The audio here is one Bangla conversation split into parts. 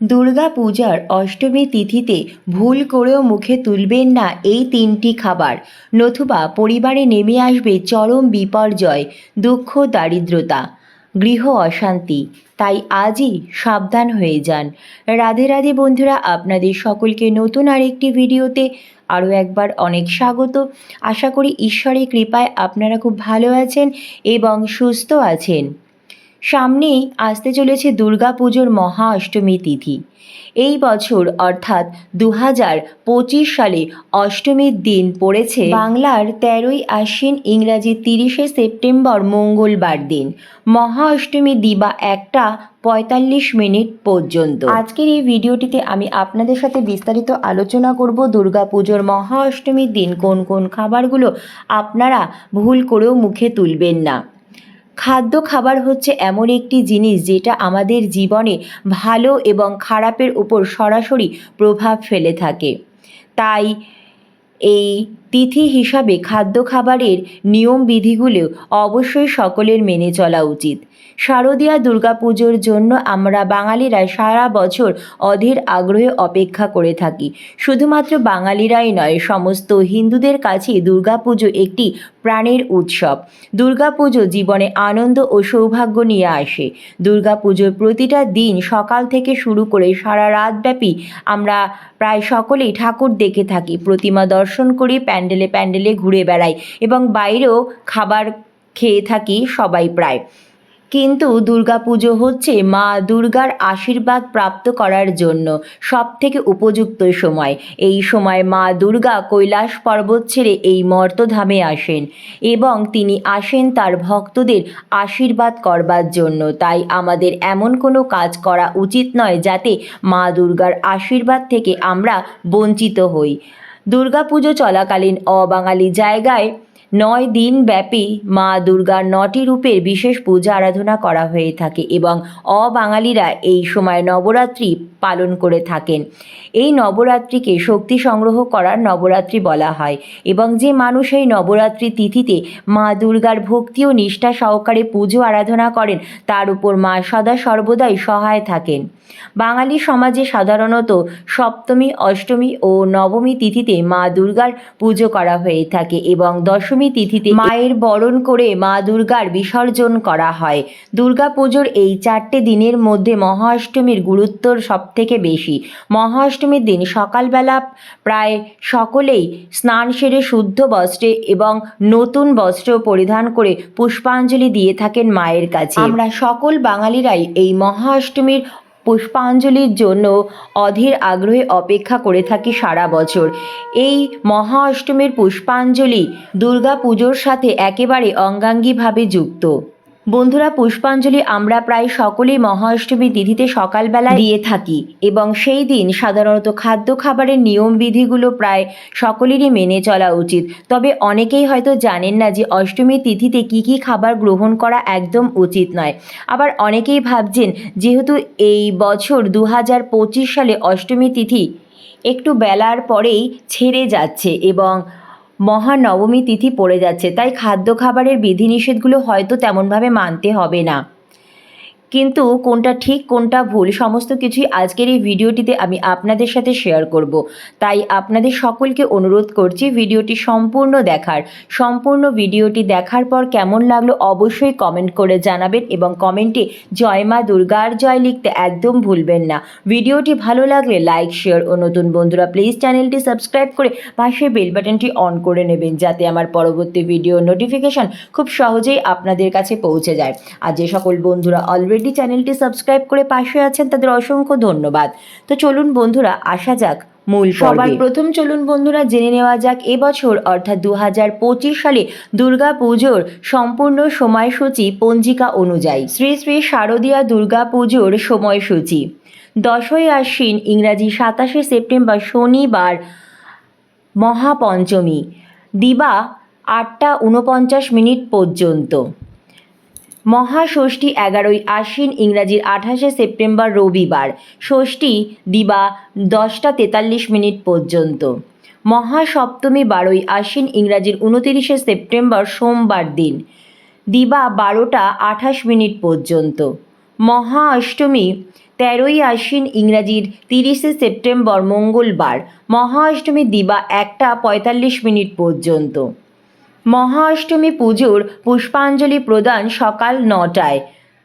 দুর্গা পূজার অষ্টমী তিথিতে ভুল করেও মুখে তুলবেন না এই তিনটি খাবার। নতুবা পরিবারে নেমে আসবে চরম বিপর্যয়, দুঃখ, দারিদ্রতা। গৃহ অশান্তি, তাই আজই সাবধান হয়ে যান। রাধে রাধে বন্ধুরা, আপনাদের সকলকে নতুন আরেকটি ভিডিওতে আরও একবার অনেক স্বাগত। আশা করি ঈশ্বরের কৃপায় আপনারা খুব ভালো আছেন এবং সুস্থ আছেন। সামনেই আসতে চলেছে দুর্গা পুজোর মহা অষ্টমী তিথি। এই বছর অর্থাৎ দু হাজার পঁচিশ সালে অষ্টমীর দিন পড়েছে বাংলার তেরোই আশ্বিন ইংরাজি তিরিশে সেপ্টেম্বর মঙ্গলবার দিন। মহা অষ্টমী দিবা একটা পঁয়তাল্লিশ মিনিট পর্যন্ত। আজকের এই ভিডিওটিতে আমি আপনাদের সাথে বিস্তারিত আলোচনা করব দুর্গা পুজোর মহা অষ্টমীর দিন কোন কোন খাবারগুলো আপনারা ভুল করেও মুখে তুলবেন না। খাদ্য খাবার হচ্ছে এমন একটি জিনিস যেটা আমাদের জীবনে ভালো এবং খারাপের উপর সরাসরি প্রভাব ফেলে থাকে। তাই এই তিথি হিসাবে খাদ্য খাবারের নিয়ম বিধিগুলো অবশ্যই সকলের মেনে চলা উচিত। শারদীয়া দুর্গাপুজোর জন্য আমরা বাঙালিরা সারা বছর অধীর আগ্রহে অপেক্ষা করে থাকি। শুধুমাত্র বাঙালিরাই নয়, সমস্ত হিন্দুদের কাছে দুর্গাপুজো একটি প্রাণের উৎসব। দুর্গাপুজো জীবনে আনন্দ ও সৌভাগ্য নিয়ে আসে। দুর্গাপুজোর প্রতিটা দিন সকাল থেকে শুরু করে সারা রাতব্যাপী আমরা প্রায় সকলেই ঠাকুর দেখে থাকি। প্রতিমা দর্শন করি, প্যান্ডেলে প্যান্ডেলে ঘুরে বেড়াই এবং বাইরেও খাবার খেয়ে থাকি সবাই প্রায়। কিন্তু দুর্গাপুজো হচ্ছে মা দুর্গার আশীর্বাদ প্রাপ্ত করার জন্য সব থেকে উপযুক্ত সময়। এই সময় মা দুর্গা কৈলাস পর্বত ছেড়ে এই মর্তধামে আসেন এবং তিনি আসেন তার ভক্তদের আশীর্বাদ করবার জন্য। তাই আমাদের এমন কোনো কাজ করা উচিত নয় যাতে মা দুর্গার আশীর্বাদ থেকে আমরা বঞ্চিত হই। দুর্গাপুজো চলাকালীন অবাঙালি জায়গায় নয় দিন ব্যাপী মা দুর্গার নটি রূপের বিশেষ পূজা আরাধনা করা হয়ে থাকে এবং অবাঙালিরা এই সময় নবরাত্রি পালন করে থাকেন। এই নবরাত্রিকে শক্তি সংগ্রহ করার নবরাত্রি বলা হয় এবং যে মানুষ এই নবরাত্রি তিথিতে মা দুর্গার ভক্তি ও নিষ্ঠা সহকারে পুজো আরাধনা করেন, তার উপর মা সদা সর্বদাই সহায় থাকেন। বাঙালি সমাজে সাধারণত সপ্তমী, অষ্টমী ও নবমী তিথিতে মা দুর্গার পুজো করা হয়ে থাকে এবং দশমী তিথিতে মায়ের বরণ করে মা দুর্গার বিসর্জন করা হয়। দুর্গা পুজোর এই চারটে দিনের মধ্যে মহা অষ্টমীর গুরুত্বর সবথেকে বেশি। মহা অষ্টমীর দিন সকালবেলা প্রায় সকলেই স্নান সেরে শুদ্ধ বস্ত্রে এবং নতুন বস্ত্র পরিধান করে পুষ্পাঞ্জলি দিয়ে থাকেন মায়ের কাছে। আমরা সকল বাঙালিরাই এই মহা অষ্টমীর পুষ্পাঞ্জলির জন্য অধীর আগ্রহে অপেক্ষা করে থাকি সারা বছর। এই মহা অষ্টমীর পুষ্পাঞ্জলি দুর্গা পুজোর সাথে একেবারে অঙ্গাঙ্গীভাবে যুক্ত। বন্ধুরা, পুষ্পাঞ্জলি আমরা প্রায় সকলেই মহা অষ্টমী তিথিতে সকালবেলা দিয়ে থাকি এবং সেই দিন সাধারণত খাদ্য খাবারের নিয়ম বিধিগুলো প্রায় সকলেরই মেনে চলা উচিত। তবে অনেকেই হয়তো জানেন না যে অষ্টমী তিথিতে কি কি খাবার গ্রহণ করা একদম উচিত নয়। আবার অনেকেই ভাবছেন, যেহেতু এই বছর দু হাজার পঁচিশ সালে অষ্টমী তিথি একটু বেলার পরেই ছেড়ে যাচ্ছে এবং মহানবমী তিথি পড়ে যাচ্ছে তাই খাদ্য খাবারের বিধিনিষেধগুলো হয়তো তেমনভাবে মানতে হবে না। কিন্তু কোনটা ঠিক, কোনটা ভুল, সমস্ত কিছুই আজকের এই ভিডিওটিতে আমি আপনাদের সাথে শেয়ার করব। তাই আপনাদের সকলকে অনুরোধ করছি ভিডিওটি সম্পূর্ণ দেখার। সম্পূর্ণ ভিডিওটি দেখার পর কেমন লাগল অবশ্যই কমেন্ট করে জানাবেন এবং কমেন্টে জয় মা দুর্গার জয় লিখতে একদম ভুলবেন না। ভিডিওটি ভালো লাগলে লাইক শেয়ার ও নতুন বন্ধুরা প্লিজ চ্যানেলটি সাবস্ক্রাইব করে পাশে বেল বাটনটি অন করে নেবেন যাতে আমার পরবর্তী ভিডিও নোটিফিকেশন খুব সহজেই আপনাদের কাছে পৌঁছে যায়। আর যে সকল বন্ধুরা অলরেডি চ্যানেলটি সাবস্ক্রাইব করে পাশে আছেন, তাদের অসংখ্য ধন্যবাদ। তো চলুন বন্ধুরা, আসা যাক মূল সবার প্রথম চলুন বন্ধুরা, জেনে নেওয়া যাক, এবছর অর্থাৎ দু হাজার পঁচিশ সালে দুর্গা পুজোর সম্পূর্ণ সময়সূচি পঞ্জিকা অনুযায়ী। শ্রী শ্রী শারদীয়া দুর্গা পুজোর সময়সূচি। দশই আশ্বিন, ইংরাজি সাতাশে সেপ্টেম্বর, শনিবার, মহাপঞ্চমী। দিবা আটটা উনপঞ্চাশ মিনিট পর্যন্ত। মহাষষ্ঠী এগারোই আশ্বিন ইংরাজির আঠাশে সেপ্টেম্বর রবিবার। ষষ্ঠী দিবা দশটা তেতাল্লিশ মিনিট পর্যন্ত। মহাসপ্তমী বারোই আশ্বিন ইংরাজির উনতিরিশে সেপ্টেম্বর সোমবার দিন। দিবা বারোটা আঠাশ মিনিট পর্যন্ত। মহা অষ্টমী তেরোই আশ্বিন ইংরাজির তিরিশে সেপ্টেম্বর মঙ্গলবার। মহা অষ্টমী দিবা একটা পঁয়তাল্লিশ মিনিট পর্যন্ত। মহা অষ্টমী পুজোর পুষ্পাঞ্জলি প্রদান সকাল নটায়।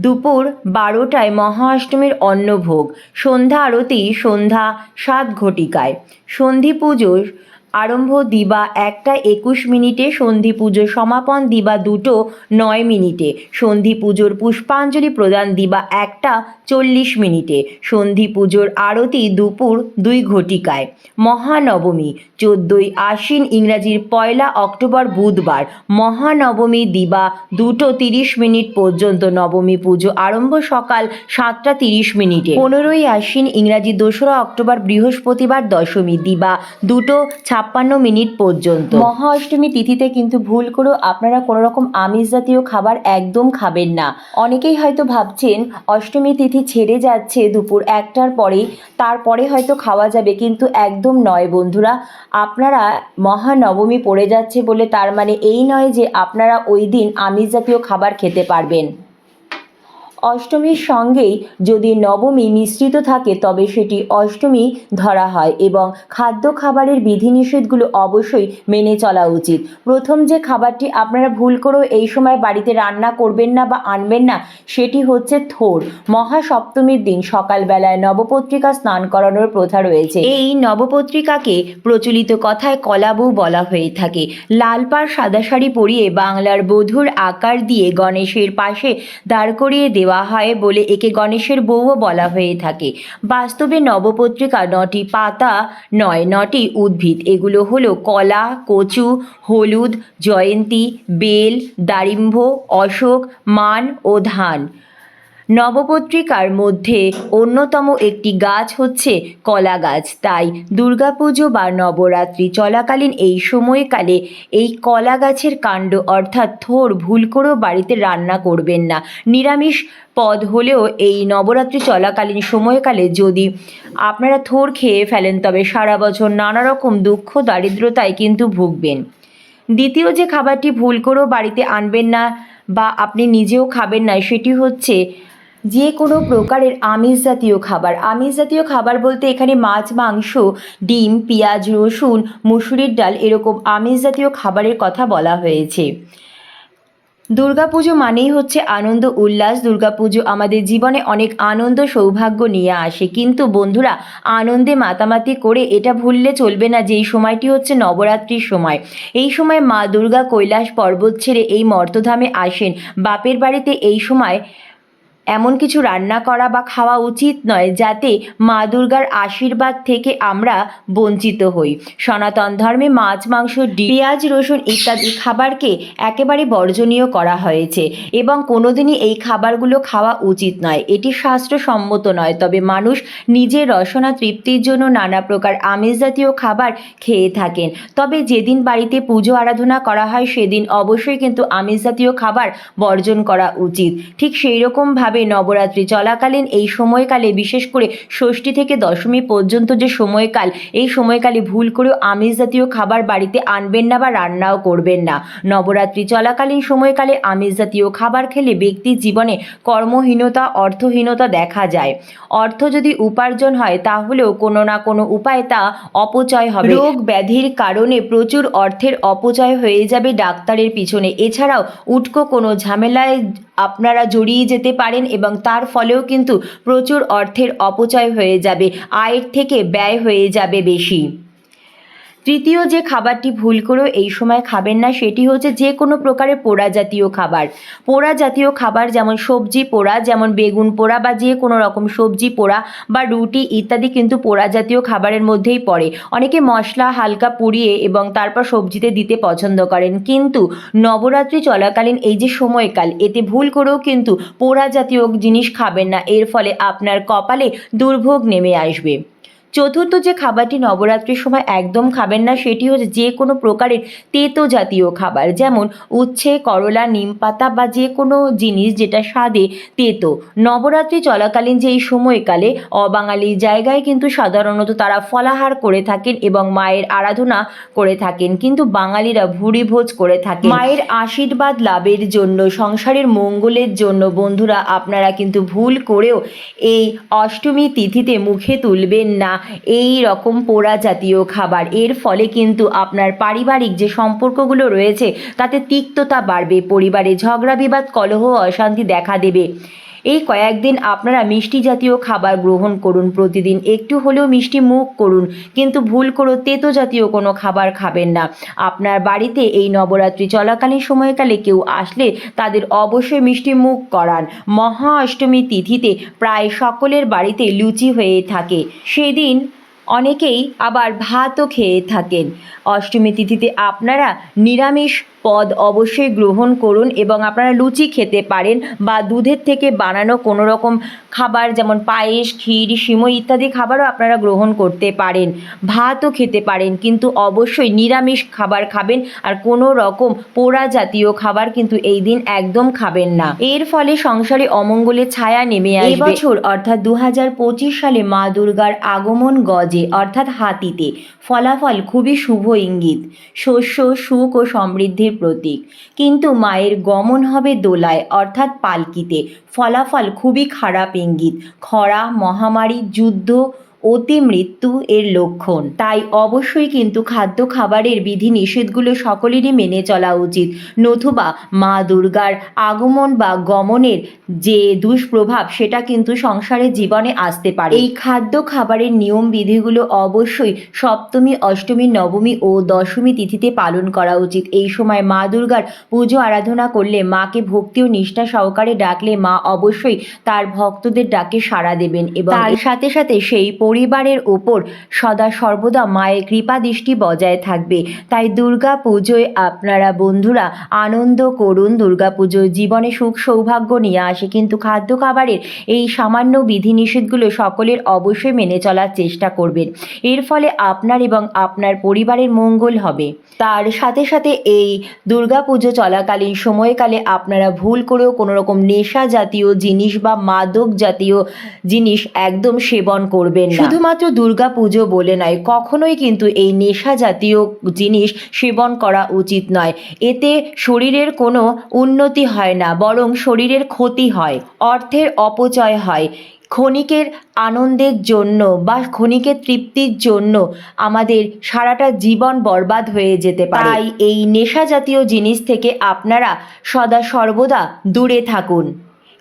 দুপুর বারোটায় মহা অষ্টমীর অন্নভোগ। সন্ধ্যা আরতি সন্ধ্যা সাত ঘটিকায়। সন্ধি পুজোর আরম্ভ দিবা একটা একুশ মিনিটে, সন্ধি পুজোর সমাপন দিবা দুটো নয় মিনিটে, সন্ধি পুজোর পুষ্পাঞ্জলি প্রদান দিবা একটা চল্লিশ মিনিটে, সন্ধি পুজোর আরতি দুপুর দুই ঘটিকায়। মহানবমী, চোদ্দোই আশ্বিন, ইংরাজির পয়লা অক্টোবর বুধবার, মহানবমী দিবা দুটো তিরিশ মিনিট পর্যন্ত, নবমী পুজো আরম্ভ সকাল সাতটা তিরিশ মিনিটে। পনেরোই আশ্বিন, ইংরাজি দোসরা অক্টোবর বৃহস্পতিবার দশমী, দিবা দুটো ছাপ্পান্ন মিনিট পর্যন্ত। মহা অষ্টমী তিথিতে কিন্তু ভুল করেও আপনারা কোনো রকম আমিষ জাতীয় খাবার একদম খাবেন না। অনেকেই হয়তো ভাবছেন, অষ্টমী তিথি ছেড়ে যাচ্ছে দুপুর একটার পরেই, তারপরে হয়তো খাওয়া যাবে, কিন্তু একদম নয় বন্ধুরা। আপনারা মহানবমী পড়ে যাচ্ছে বলে তার মানে এই নয় যে আপনারা ওই দিন আমিষ জাতীয় খাবার খেতে পারবেন। অষ্টমীর সঙ্গেই যদি নবমী মিশ্রিত থাকে, তবে সেটি অষ্টমী ধরা হয় এবং খাদ্য খাবারের বিধিনিষেধগুলো অবশ্যই মেনে চলা উচিত। প্রথম যে খাবারটি আপনারা ভুল করেও এই সময় বাড়িতে রান্না করবেন না বা আনবেন না, সেটি হচ্ছে থোর। মহাসপ্তমীর দিন সকালবেলায় নবপত্রিকা স্নান করানোর প্রথা রয়েছে। এই নবপত্রিকাকে প্রচলিত কথায় কলাবউ বলা হয়ে থাকে। লাল পাড় সাদা শাড়ি পরিয়ে বাংলার বধূর আকার দিয়ে গণেশের পাশে দাঁড় করিয়ে দেওয়া হয় বলে একে গণেশের বউও বলা হয়ে থাকে। বাস্তবে নবপত্রিকা নটি, পাতা নয়, নটি উদ্ভিদ। এগুলো হলো কলা, কচু, হলুদ, জয়ন্তী, বেল, দারিম্ভ, অশোক, মান ও ধান। নবপত্রিকার মধ্যে অন্যতম একটি গাছ হচ্ছে কলা গাছ। তাই দুর্গাপুজো বা নবরাত্রি চলাকালীন এই সময়কালে এই কলা গাছের কাণ্ড অর্থাৎ থোর ভুল করেও বাড়িতে রান্না করবেন না। নিরামিষ পদ হলেও এই নবরাত্রি চলাকালীন সময়কালে যদি আপনারা থোর খেয়ে ফেলেন, তবে সারা বছর নানা রকম দুঃখ, দারিদ্রতায় কিন্তু ভুগবেন। দ্বিতীয় যে খাবারটি ভুল করেও বাড়িতে আনবেন না বা আপনি নিজেও খাবেন না, সেটি হচ্ছে যে কোনো প্রকারের আমিষ জাতীয় খাবার। আমিষ জাতীয় খাবার বলতে এখানে মাছ, মাংস, ডিম, পেঁয়াজ, রসুন, মুসুরির ডাল এরকম আমিষ জাতীয় খাবারের কথা বলা হয়েছে। দুর্গাপুজো মানেই হচ্ছে আনন্দ, উল্লাস। দুর্গাপুজো আমাদের জীবনে অনেক আনন্দ, সৌভাগ্য নিয়ে আসে। কিন্তু বন্ধুরা, আনন্দে মাতামাতি করে এটা ভুললে চলবে না যে এই সময়টি হচ্ছে নবরাত্রির সময়। এই সময় মা দুর্গা কৈলাস পর্বত ছেড়ে এই মর্তধামে আসেন। বাপের বাড়িতে এই সময় এমন কিছু রান্না করা বা খাওয়া উচিত নয় যাতে মা দুর্গার আশীর্বাদ থেকে আমরা বঞ্চিত হই। সনাতন ধর্মে মাছ, মাংস পেঁয়াজ, রসুন ইত্যাদি খাবারকে একেবারে বর্জনীয় করা হয়েছে এবং কোনোদিনই এই খাবারগুলো খাওয়া উচিত নয়। এটি স্বাস্থ্যসম্মত নয়, তবে মানুষ নিজের রসনা তৃপ্তির জন্য নানা প্রকার আমিষ জাতীয় খাবার খেয়ে থাকেন। তবে যেদিন বাড়িতে পুজো আরাধনা করা হয়, সেদিন অবশ্যই কিন্তু আমিষ জাতীয় খাবার বর্জন করা উচিত। ঠিক সেই রকমভাবে নবরাত্রি চলাকালীন এই সময়কালে, বিশেষ করে ষষ্ঠী থেকে দশমী পর্যন্ত যে সময়কাল, এই সময়কালে ভুল করেও আমিষ জাতীয় খাবার বাড়িতে আনবেন না বা রান্নাও করবেন না। নবরাত্রি চলাকালীন সময়কালে আমিষ জাতীয় খাবার খেলে ব্যক্তির জীবনে কর্মহীনতা, অর্থহীনতা দেখা যায়। অর্থ যদি উপার্জন হয়, তাহলেও কোনো না কোনো উপায়ে তা অপচয় হবে। রোগ ব্যাধির কারণে প্রচুর অর্থের অপচয় হয়ে যাবে ডাক্তারের পিছনে। এছাড়াও উটকো কোনো ঝামেলায় আপনারা জড়িয়ে যেতে পারেন এবং তার ফলেও কিন্তু প্রচুর অর্থের অপচয় হয়ে যাবে। আয়ের থেকে ব্যয় হয়ে যাবে বেশি। তৃতীয় যে খাবারটি ভুল করেও এই সময় খাবেন না, সেটি হচ্ছে যে কোনো প্রকারের পোড়া জাতীয় খাবার। পোড়া জাতীয় খাবার যেমন সবজি পোড়া, যেমন বেগুন পোড়া বা যে কোনো রকম সবজি পোড়া বা রুটি ইত্যাদি কিন্তু পোড়া জাতীয় খাবারের মধ্যেই পড়ে। অনেকে মশলা হালকা পুড়িয়ে এবং তারপর সবজিতে দিতে পছন্দ করেন। কিন্তু নবরাত্রি চলাকালীন এই যে সময়কাল, এতে ভুল করেও কিন্তু পোড়া জাতীয় জিনিস খাবেন না। এর ফলে আপনার কপালে দুর্ভোগ নেমে আসবে। চতুর্থ যে খাবারটি নবরাত্রির সময় একদম খাবেন না, সেটি হচ্ছে যে কোনো প্রকারের তেতো জাতীয় খাবার, যেমন উচ্ছে, করলা, নিম পাতা বা যে কোনো জিনিস যেটা স্বাদে তেতো। নবরাত্রি চলাকালীন যে এই সময়কালে অবাঙালি জায়গায় কিন্তু সাধারণত তারা ফলাহার করে থাকেন এবং মায়ের আরাধনা করে থাকেন, কিন্তু বাঙালিরা ভুরি ভোজ করে থাকেন। মায়ের আশীর্বাদ লাভের জন্য, সংসারের মঙ্গলের জন্য বন্ধুরা, আপনারা কিন্তু ভুল করেও এই অষ্টমী তিথিতে মুখে তুলবেন না। এই রকম পোড়া জাতীয় খাবার। এর ফলে কিন্তু আপনার পারিবারিক যে সম্পর্কগুলো রয়েছে, তাতে তিক্ততা বাড়বে, পরিবারে ঝগড়া বিবাদ, কলহ, অশান্তি দেখা দেবে। এই কয়েকদিন আপনারা মিষ্টি জাতীয় খাবার গ্রহণ করুন প্রতিদিন। একটু হলেও মিষ্টি মুখ করুন। কিন্তু ভুল করে তেতো জাতীয় কোনো খাবার খাবেন না। আপনার বাড়িতে এই নবরাত্রি চলাকালীন সময়কালে কেউ আসলে তাদের অবশ্যই মিষ্টি মুখ করান। মহা অষ্টমী তিথিতে প্রায় সকলের বাড়িতে লুচি হয়ে থাকে। সেদিন অনেকেই আবার ভাতও খেয়ে থাকেন। অষ্টমী তিথিতে আপনারা নিরামিষ পদ অবশ্যই গ্রহণ করুন এবং আপনারা লুচি খেতে পারেন বা দুধের থেকে বানানো কোনো রকম খাবার যেমন পায়েস, ক্ষীর, সিমই ইত্যাদি খাবারও আপনারা গ্রহণ করতে পারেন। ভাতও খেতে পারেন, কিন্তু অবশ্যই নিরামিষ খাবার খাবেন আর কোনো রকম পোড়া জাতীয় খাবার কিন্তু এই দিন একদম খাবেন না। এর ফলে সংসারে অমঙ্গলের ছায়া নেমে আসবে। বছর অর্থাৎ দু হাজার পঁচিশ সালে মা দুর্গার আগমন গজে, অর্থাৎ হাতিতে, ফলাফল খুবই শুভ ইঙ্গিত। শস্য, সুখ ও সমৃদ্ধির প্রতীক। কিন্তু মায়ের গমন হবে দোলায়, অর্থাৎ পালকিতে। ফলাফল খুবই খারাপ ইঙ্গিত। খরা, মহামারী, যুদ্ধ অতি মৃত্যু এর লক্ষণ। তাই অবশ্যই কিন্তু খাদ্য খাবারের বিধি নিষেধগুলো সকলেরই মেনে চলা উচিত। নতুবা মা দুর্গার আগমন বা গমনের যে দুষ্প্রভাব সেটা কিন্তু সংসারের জীবনে আসতে পারে। এই খাদ্য খাবারের নিয়ম বিধিগুলো অবশ্যই সপ্তমী অষ্টমী নবমী ও দশমী তিথিতে পালন করা উচিত। এই সময় মা দুর্গার পুজো আরাধনা করলে মাকে ভক্তি ও নিষ্ঠা সহকারে ডাকলে মা অবশ্যই তার ভক্তদের ডাকে সাড়া দেবেন এবং তার সাথে সাথে সেই পরিবারের ওপর সদা সর্বদা মায়ের কৃপা দৃষ্টি বজায় থাকবে। তাই দুর্গা পুজোয় আপনারা বন্ধুরা আনন্দ করুন। দুর্গা পুজোয় জীবনে সুখ সৌভাগ্য নিয়ে আসে। কিন্তু খাদ্য খাবারের এই সামান্য বিধিনিষেধগুলো সকলের অবশ্যই মেনে চলার চেষ্টা করবেন। এর ফলে আপনার এবং আপনার পরিবারের মঙ্গল হবে। তার সাথে সাথে এই দুর্গা পুজো চলাকালীন সময়কালে আপনারা ভুল করেও কোনো রকম নেশা জাতীয় জিনিস বা মাদক জাতীয় জিনিস একদম সেবন করবেন না। শুধুমাত্র দুর্গা পুজো বলে নয়, কখনোই কিন্তু এই নেশা জাতীয় জিনিস সেবন করা উচিত নয়। এতে শরীরের কোনো উন্নতি হয় না, বরং শরীরের ক্ষতি হয়, অর্থের অপচয় হয়। ক্ষণিকের আনন্দের জন্য বা ক্ষণিকের তৃপ্তির জন্য আমাদের সারাটা জীবন বরবাদ হয়ে যেতে পারে। তাই এই নেশা জাতীয় জিনিস থেকে আপনারা সদা সর্বদা দূরে থাকুন।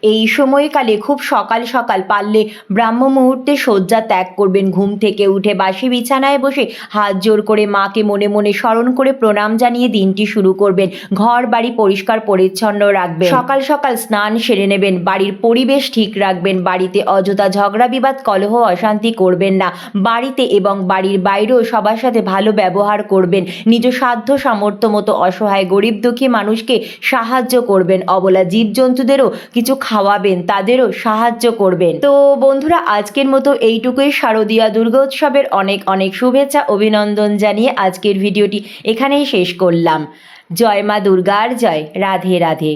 এই সময়কালে খুব সকাল সকাল পারলে ব্রাহ্ম মুহূর্তে শয্যা ত্যাগ করবেন। ঘুম থেকে উঠে বাসি বিছানায় বসে হাত জোর করে মাকে মনে মনে স্মরণ করে প্রণাম জানিয়ে দিনটি শুরু করবেন। ঘর বাড়ি পরিষ্কার পরিচ্ছন্ন রাখবেন। সকাল সকাল স্নান সেরে নেবেন। বাড়ির পরিবেশ ঠিক রাখবেন। বাড়িতে অযথা ঝগড়া বিবাদ, কলহ, অশান্তি করবেন না। বাড়িতে এবং বাড়ির বাইরেও সবার সাথে ভালো ব্যবহার করবেন। নিজ সাধ্য সামর্থ্য মতো অসহায়, গরিব, দুঃখী মানুষকে সাহায্য করবেন। অবলা জীবজন্তুদেরও কিছু খাওয়াবেন, তাদেরও সাহায্য করবেন। তো বন্ধুরা, আজকের মতো এইটুকুই। শারদীয়া দুর্গোৎসবের অনেক অনেক শুভেচ্ছা, অভিনন্দন জানিয়ে আজকের ভিডিওটি এখানেই শেষ করলাম। জয় মা দুর্গার, জয় রাধে রাধে।